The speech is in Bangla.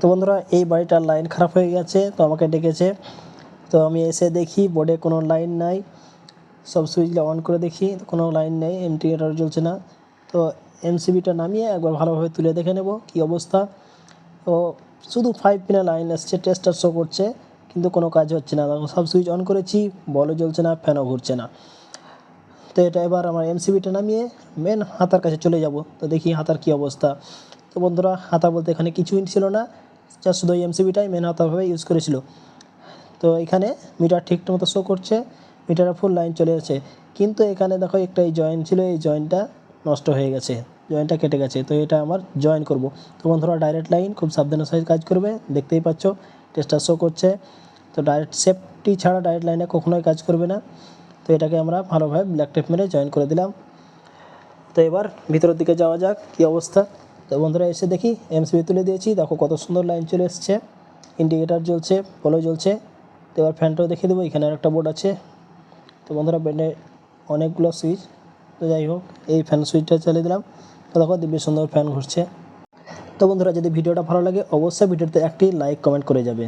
তো বন্ধুরা, এই বাড়িটার লাইন খারাপ হয়ে গেছে, তো আমাকে ডেকেছে। তো আমি এসে দেখি বোর্ডে কোনো লাইন নাই। সব সুইচগুলো অন করে দেখি, কোনো লাইন নেই এমটিএটার জ্বলছে না। তো এমসিবিটা নামিয়ে একবার ভালোভাবে তুলে দেখে নেব, কী অবস্থা। তো শুধু ফাইভ পিনে লাইন এসছে টেস্টার শো করছে, কিন্তু কোনো কাজ হচ্ছে না। সব সুইচ অন করেছি বলও জ্বলছে না ফ্যানও ঘুরছে না। তো এটা এবার আমার এমসিবিটা নামিয়ে মেন হাতার কাছে চলে যাব, তো দেখি হাতার কী অবস্থা। তো বন্ধুরা, হাতা বলতে এখানে কিছুই ছিল না যা শুধু ওই এমসিবিটাই মেন হাতাভাবে ইউজ করেছিল। তো এখানে মিটার ঠিক মতো শো করছে মিটারে ফুল লাইন চলে যাচ্ছে। কিন্তু এখানে দেখো একটা এই জয়েন্ট ছিল, এই জয়েন্টটা নষ্ট হয়ে গেছে জয়েন্টটা কেটে গেছে। তো এটা আমার জয়েন করব। তো বন্ধুরা ডাইরেক্ট লাইন খুব সাবধানের সাথে কাজ করবে, দেখতেই পাচ্ছ টেস্টার শো করছে। তো ডাইরেক্ট সেফটি ছাড়া ডাইরেক্ট লাইনে কখনোই কাজ করবে না। তো এটাকে আমরা ভালোভাবে ব্ল্যাক টেপ মেরে জয়েন করে দিলাম। তো এবার ভিতরের দিকে যাওয়া যাক, কী অবস্থা। তো বন্ধুরা এসে দেখি এমসিবি তুলে দিয়েছি। দেখো কত সুন্দর লাইন চলে এসছে। ইন্ডিকেটার জ্বলছে পলো জ্বলছে। তো এবার ফ্যানটাও দেখিয়ে দেবো, এখানে আর একটা বোর্ড আছে। তো বন্ধুরা ব্যান্ডে অনেকগুলো সুইচ তো যাই হোক, এই ফ্যান সুইচটা চালিয়ে দিলাম। তো দেখো, দিব্য সুন্দর ফ্যান ঘুরছে। তো বন্ধুরা, যদি ভিডিওটা ভালো লাগে, অবশ্যই ভিডিওতে একটি লাইক কমেন্ট করে যাবে।